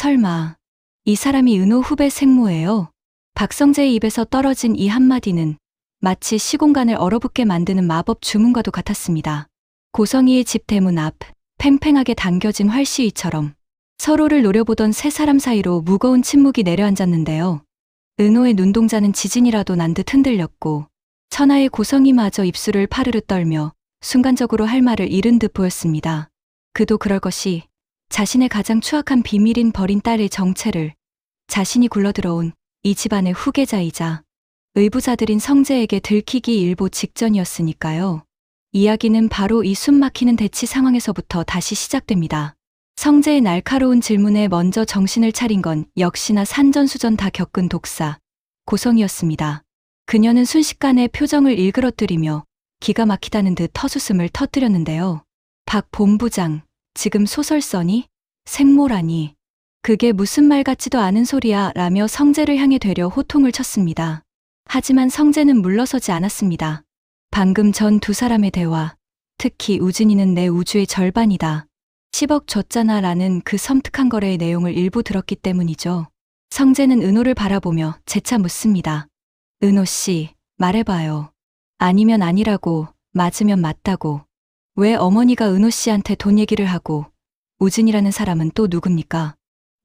설마 이 사람이 은호 후배 생모예요? 박성재의 입에서 떨어진 이 한마디는 마치 시공간을 얼어붙게 만드는 마법 주문과도 같았습니다. 고성이의 집 대문 앞 팽팽하게 당겨진 활시위처럼 서로를 노려보던 세 사람 사이로 무거운 침묵이 내려앉았는데요. 은호의 눈동자는 지진이라도 난 듯 흔들렸고 천하의 고성이마저 입술을 파르르 떨며 순간적으로 할 말을 잃은 듯 보였습니다. 그도 그럴 것이 자신의 가장 추악한 비밀인 버린 딸의 정체를 자신이 굴러들어온 이 집안의 후계자이자 의부자들인 성재에게 들키기 일보 직전이었으니까요. 이야기는 바로 이 숨막히는 대치 상황에서부터 다시 시작됩니다. 성재의 날카로운 질문에 먼저 정신을 차린 건 역시나 산전수전 다 겪은 독사, 고성이었습니다. 그녀는 순식간에 표정을 일그러뜨리며 기가 막히다는 듯 터웃음을 터뜨렸는데요. 박 본부장, 지금 소설 써니? 생모라니. 그게 무슨 말 같지도 않은 소리야 라며 성재를 향해 되려 호통을 쳤습니다. 하지만 성재는 물러서지 않았습니다. 방금 전 두 사람의 대화, 특히 우진이는 내 우주의 절반이다. 10억 줬잖아 라는 그 섬뜩한 거래의 내용을 일부 들었기 때문이죠. 성재는 은호를 바라보며 재차 묻습니다. 은호 씨, 말해봐요. 아니면 아니라고, 맞으면 맞다고. 왜 어머니가 은호 씨한테 돈 얘기를 하고, 우진이라는 사람은 또 누굽니까?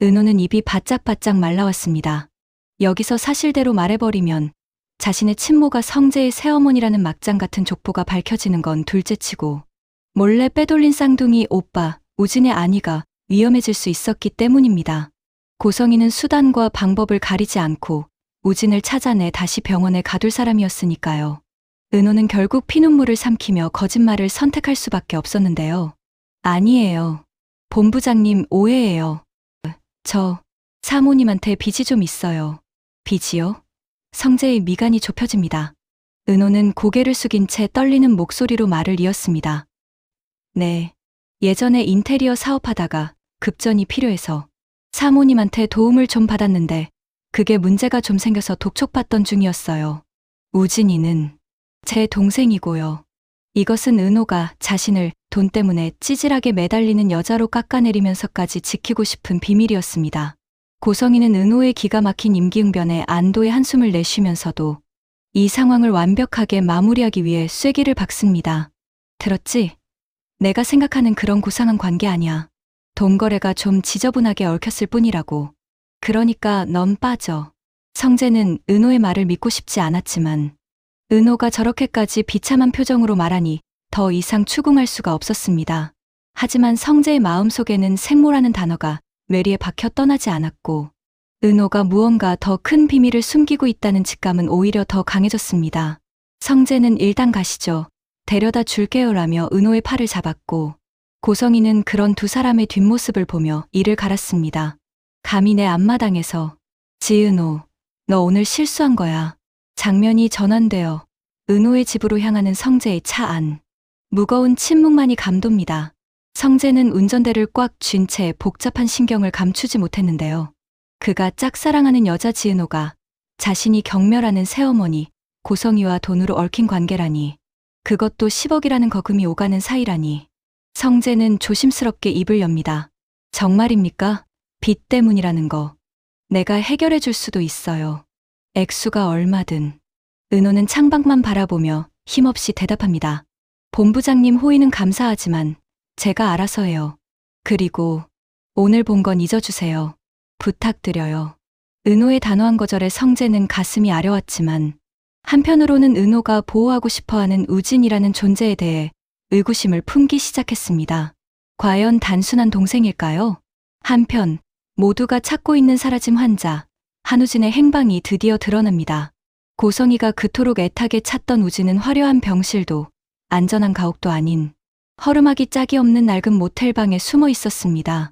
은호는 입이 바짝바짝 말라왔습니다. 여기서 사실대로 말해버리면 자신의 친모가 성재의 새어머니라는 막장 같은 족보가 밝혀지는 건 둘째치고 몰래 빼돌린 쌍둥이 오빠 우진의 아니가 위험해질 수 있었기 때문입니다. 고성이는 수단과 방법을 가리지 않고 우진을 찾아내 다시 병원에 가둘 사람이었으니까요. 은호는 결국 피눈물을 삼키며 거짓말을 선택할 수밖에 없었는데요. 아니에요. 본부장님 오해예요. 저 사모님한테 빚이 좀 있어요. 빚이요? 성재의 미간이 좁혀집니다. 은호는 고개를 숙인 채 떨리는 목소리로 말을 이었습니다. 네. 예전에 인테리어 사업하다가 급전이 필요해서 사모님한테 도움을 좀 받았는데 그게 문제가 좀 생겨서 독촉받던 중이었어요. 우진이는 제 동생이고요. 이것은 은호가 자신을 돈 때문에 찌질하게 매달리는 여자로 깎아내리면서까지 지키고 싶은 비밀이었습니다. 고성이는 은호의 기가 막힌 임기응변에 안도의 한숨을 내쉬면서도 이 상황을 완벽하게 마무리하기 위해 쐐기를 박습니다. 들었지? 내가 생각하는 그런 고상한 관계 아니야. 돈 거래가 좀 지저분하게 얽혔을 뿐이라고. 그러니까 넌 빠져. 성재는 은호의 말을 믿고 싶지 않았지만 은호가 저렇게까지 비참한 표정으로 말하니 더 이상 추궁할 수가 없었습니다. 하지만 성재의 마음속에는 생모라는 단어가 뇌리에 박혀 떠나지 않았고 은호가 무언가 더 큰 비밀을 숨기고 있다는 직감은 오히려 더 강해졌습니다. 성재는 일단 가시죠. 데려다 줄게요라며 은호의 팔을 잡았고 고성이는 그런 두 사람의 뒷모습을 보며 이를 갈았습니다. 감히 내 앞마당에서 지은호, 너 오늘 실수한 거야. 장면이 전환되어 은호의 집으로 향하는 성재의 차 안. 무거운 침묵만이 감돕니다. 성재는 운전대를 꽉 쥔 채 복잡한 신경을 감추지 못했는데요. 그가 짝사랑하는 여자 지은호가 자신이 경멸하는 새어머니 고성이와 돈으로 얽힌 관계라니 그것도 10억이라는 거금이 오가는 사이라니 성재는 조심스럽게 입을 엽니다. 정말입니까? 빚 때문이라는 거. 내가 해결해 줄 수도 있어요. 액수가 얼마든. 은호는 창밖만 바라보며 힘없이 대답합니다. 본부장님 호의는 감사하지만 제가 알아서 해요. 그리고 오늘 본 건 잊어주세요. 부탁드려요. 은호의 단호한 거절에 성재는 가슴이 아려왔지만 한편으로는 은호가 보호하고 싶어하는 우진이라는 존재에 대해 의구심을 품기 시작했습니다. 과연 단순한 동생일까요? 한편 모두가 찾고 있는 사라짐 환자 한우진의 행방이 드디어 드러납니다. 고성이가 그토록 애타게 찾던 우진은 화려한 병실도 안전한 가옥도 아닌 허름하기 짝이 없는 낡은 모텔방에 숨어 있었습니다.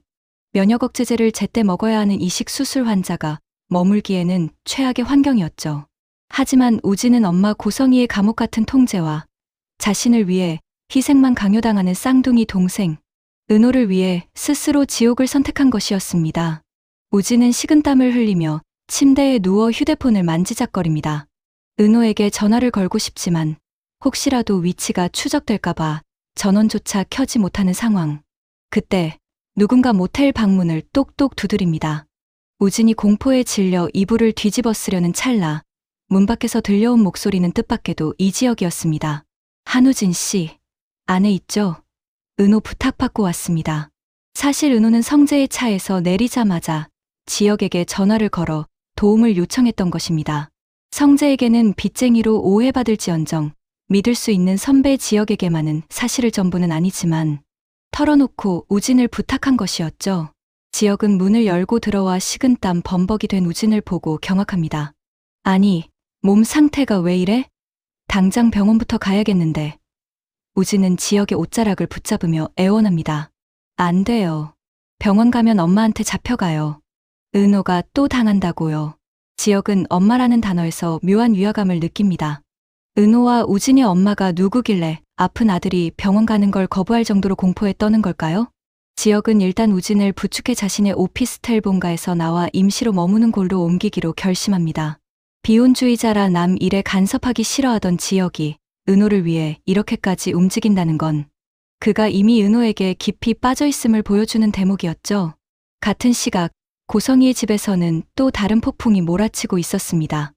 면역 억제제를 제때 먹어야 하는 이식 수술 환자가 머물기에는 최악의 환경이었죠. 하지만 우진은 엄마 고성이의 감옥 같은 통제와 자신을 위해 희생만 강요당하는 쌍둥이 동생, 은호를 위해 스스로 지옥을 선택한 것이었습니다. 우진은 식은땀을 흘리며 침대에 누워 휴대폰을 만지작거립니다. 은호에게 전화를 걸고 싶지만 혹시라도 위치가 추적될까봐 전원조차 켜지 못하는 상황. 그때 누군가 모텔 방문을 똑똑 두드립니다. 우진이 공포에 질려 이불을 뒤집어 쓰려는 찰나 문 밖에서 들려온 목소리는 뜻밖에도 이지혁이었습니다. 한우진 씨, 안에 있죠? 은호 부탁받고 왔습니다. 사실 은호는 성재의 차에서 내리자마자 지혁에게 전화를 걸어 도움을 요청했던 것입니다. 성재에게는 빚쟁이로 오해받을지언정 믿을 수 있는 선배 지혁에게만은 사실을 전부는 아니지만 털어놓고 우진을 부탁한 것이었죠. 지혁은 문을 열고 들어와 식은땀 범벅이 된 우진을 보고 경악합니다. 아니, 몸 상태가 왜 이래? 당장 병원부터 가야겠는데. 우진은 지혁의 옷자락을 붙잡으며 애원합니다. 안 돼요. 병원 가면 엄마한테 잡혀가요. 은호가 또 당한다고요. 지혁은 엄마라는 단어에서 묘한 위화감을 느낍니다. 은호와 우진의 엄마가 누구길래 아픈 아들이 병원 가는 걸 거부할 정도로 공포에 떠는 걸까요? 지혁은 일단 우진을 부축해 자신의 오피스텔 본가에서 나와 임시로 머무는 곳으로 옮기기로 결심합니다. 비혼주의자라 남 일에 간섭하기 싫어하던 지혁이 은호를 위해 이렇게까지 움직인다는 건 그가 이미 은호에게 깊이 빠져 있음을 보여주는 대목이었죠. 같은 시각 고성이의 집에서는 또 다른 폭풍이 몰아치고 있었습니다.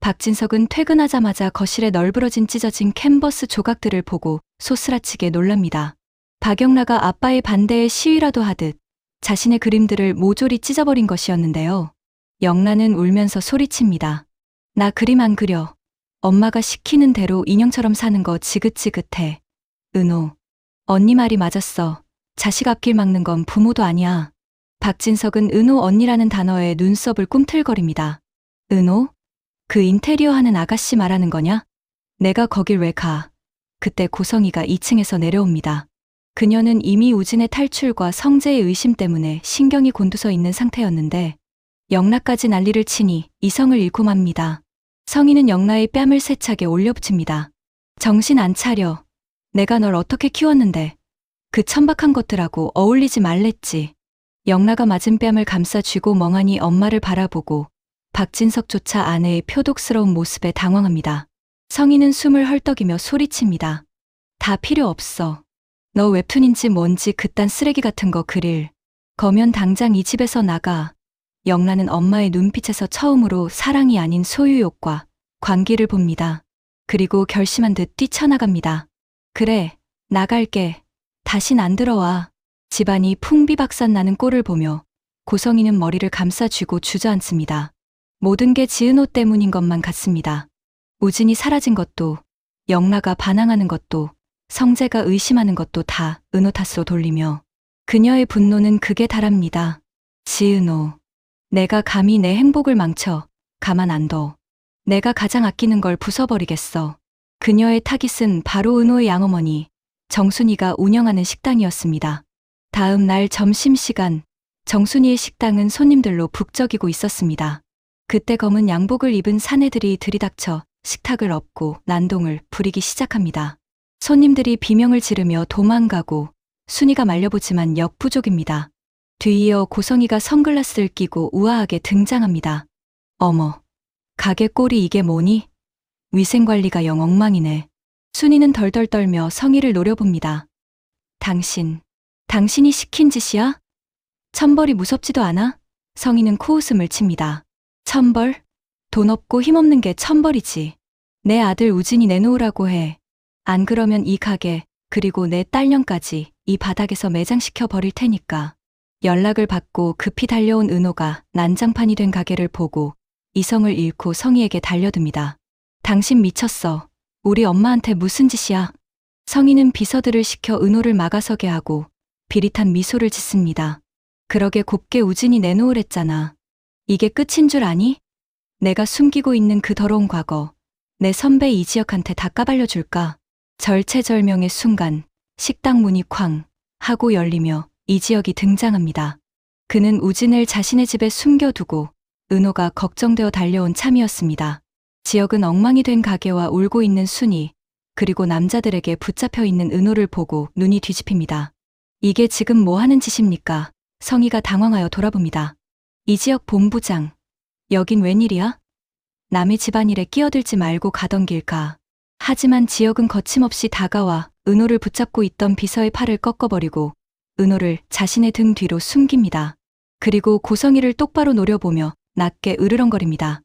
박진석은 퇴근하자마자 거실에 널브러진 찢어진 캔버스 조각들을 보고 소스라치게 놀랍니다. 박영라가 아빠의 반대에 시위라도 하듯 자신의 그림들을 모조리 찢어버린 것이었는데요. 영라는 울면서 소리칩니다. 나 그림 안 그려. 엄마가 시키는 대로 인형처럼 사는 거 지긋지긋해. 은호. 언니 말이 맞았어. 자식 앞길 막는 건 부모도 아니야. 박진석은 은호 언니라는 단어에 눈썹을 꿈틀거립니다. 은호? 그 인테리어 하는 아가씨 말하는 거냐? 내가 거길 왜 가? 그때 고성이가 2층에서 내려옵니다. 그녀는 이미 우진의 탈출과 성재의 의심 때문에 신경이 곤두서 있는 상태였는데 영라까지 난리를 치니 이성을 잃고 맙니다. 성희는 영라의 뺨을 세차게 올려붙입니다. 정신 안 차려. 내가 널 어떻게 키웠는데. 그 천박한 것들하고 어울리지 말랬지. 영라가 맞은 뺨을 감싸 쥐고 멍하니 엄마를 바라보고 박진석조차 아내의 표독스러운 모습에 당황합니다. 성희는 숨을 헐떡이며 소리칩니다. 다 필요 없어. 너 웹툰인지 뭔지 그딴 쓰레기 같은 거 그릴. 거면 당장 이 집에서 나가. 영라는 엄마의 눈빛에서 처음으로 사랑이 아닌 소유욕과 관계를 봅니다. 그리고 결심한 듯 뛰쳐나갑니다. 그래, 나갈게. 다신 안 들어와. 집안이 풍비박산 나는 꼴을 보며 고성이는 머리를 감싸쥐고 주저앉습니다. 모든 게 지은호 때문인 것만 같습니다. 우진이 사라진 것도, 영라가 반항하는 것도, 성재가 의심하는 것도 다 은호 탓으로 돌리며 그녀의 분노는 극에 달합니다. 지은호. 내가 감히 내 행복을 망쳐 가만 안 둬. 내가 가장 아끼는 걸 부숴버리겠어. 그녀의 타깃은 바로 은호의 양어머니 정순이가 운영하는 식당이었습니다. 다음 날 점심시간 정순이의 식당은 손님들로 북적이고 있었습니다. 그때 검은 양복을 입은 사내들이 들이닥쳐 식탁을 엎고 난동을 부리기 시작합니다. 손님들이 비명을 지르며 도망가고 순이가 말려보지만 역부족입니다. 뒤이어 고성이가 선글라스를 끼고 우아하게 등장합니다. 어머, 가게 꼴이 이게 뭐니? 위생관리가 영 엉망이네. 순이는 덜덜 떨며 성희를 노려봅니다. 당신, 당신이 시킨 짓이야? 천벌이 무섭지도 않아? 성희는 코웃음을 칩니다. 천벌? 돈 없고 힘없는 게 천벌이지. 내 아들 우진이 내놓으라고 해. 안 그러면 이 가게, 그리고 내 딸년까지 이 바닥에서 매장시켜 버릴 테니까. 연락을 받고 급히 달려온 은호가 난장판이 된 가게를 보고 이성을 잃고 성희에게 달려듭니다. 당신 미쳤어. 우리 엄마한테 무슨 짓이야? 성희는 비서들을 시켜 은호를 막아서게 하고 비릿한 미소를 짓습니다. 그러게 곱게 우진이 내놓으랬잖아. 이게 끝인 줄 아니? 내가 숨기고 있는 그 더러운 과거, 내 선배 이지혁한테 다 까발려 줄까? 절체절명의 순간, 식당 문이 쾅 하고 열리며 이지혁이 등장합니다. 그는 우진을 자신의 집에 숨겨두고 은호가 걱정되어 달려온 참이었습니다. 지역은 엉망이 된 가게와 울고 있는 순이, 그리고 남자들에게 붙잡혀 있는 은호를 보고 눈이 뒤집힙니다. 이게 지금 뭐 하는 짓입니까? 성희가 당황하여 돌아봅니다. 이지혁 본부장, 여긴 웬일이야? 남의 집안일에 끼어들지 말고 가던 길가. 하지만 지역은 거침없이 다가와 은호를 붙잡고 있던 비서의 팔을 꺾어버리고 은호를 자신의 등 뒤로 숨깁니다. 그리고 고성이를 똑바로 노려보며 낮게 으르렁거립니다.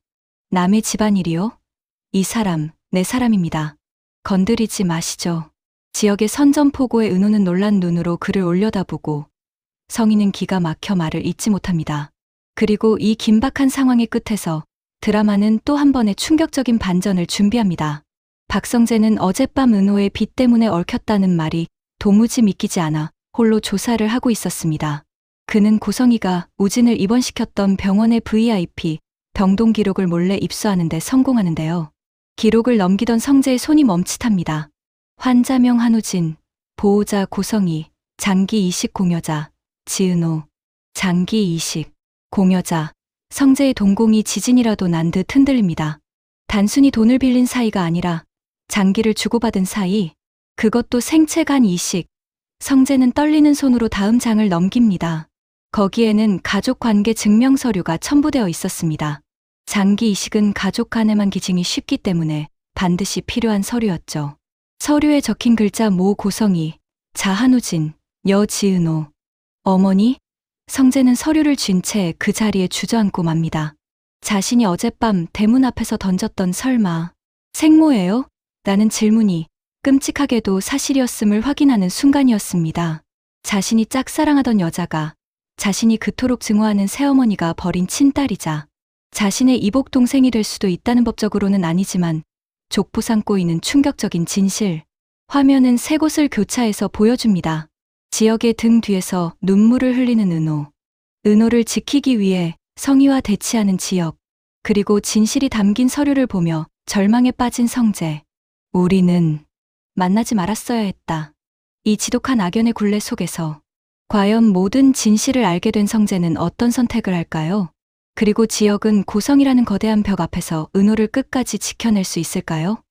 남의 집안일이요? 이 사람, 내 사람입니다. 건드리지 마시죠. 지역의 선전포고의 은호는 놀란 눈으로 그를 올려다보고 성희는 기가 막혀 말을 잇지 못합니다. 그리고 이 긴박한 상황의 끝에서 드라마는 또 한 번의 충격적인 반전을 준비합니다. 박성재는 어젯밤 은호의 빚 때문에 얽혔다는 말이 도무지 믿기지 않아 홀로 조사를 하고 있었습니다. 그는 고성이가 우진을 입원시켰던 병원의 VIP 병동 기록을 몰래 입수하는데 성공하는데요. 기록을 넘기던 성재의 손이 멈칫합니다. 환자명 한우진, 보호자 고성이, 장기 이식 공여자, 지은호, 장기 이식, 공여자, 성재의 동공이 지진이라도 난 듯 흔들립니다. 단순히 돈을 빌린 사이가 아니라 장기를 주고받은 사이, 그것도 생체 간 이식. 성재는 떨리는 손으로 다음 장을 넘깁니다. 거기에는 가족 관계 증명 서류가 첨부되어 있었습니다. 장기 이식은 가족 간에만 기증이 쉽기 때문에 반드시 필요한 서류였죠. 서류에 적힌 글자 모 고성이, 자한우진, 여지은호, 어머니, 성재는 서류를 쥔 채 그 자리에 주저앉고 맙니다. 자신이 어젯밤 대문 앞에서 던졌던 설마, 생모예요? 라는 질문이 끔찍하게도 사실이었음을 확인하는 순간이었습니다. 자신이 짝사랑하던 여자가 자신이 그토록 증오하는 새어머니가 버린 친딸이자 자신의 이복 동생이 될 수도 있다는 법적으로는 아니지만 족보 삼고 있는 충격적인 진실. 화면은 세 곳을 교차해서 보여줍니다. 지역의 등 뒤에서 눈물을 흘리는 은호. 은호를 지키기 위해 성의와 대치하는 지역. 그리고 진실이 담긴 서류를 보며 절망에 빠진 성재. 우리는 만나지 말았어야 했다. 이 지독한 악연의 굴레 속에서 과연 모든 진실을 알게 된 성재는 어떤 선택을 할까요? 그리고 지역은 고성이라는 거대한 벽 앞에서 은호를 끝까지 지켜낼 수 있을까요?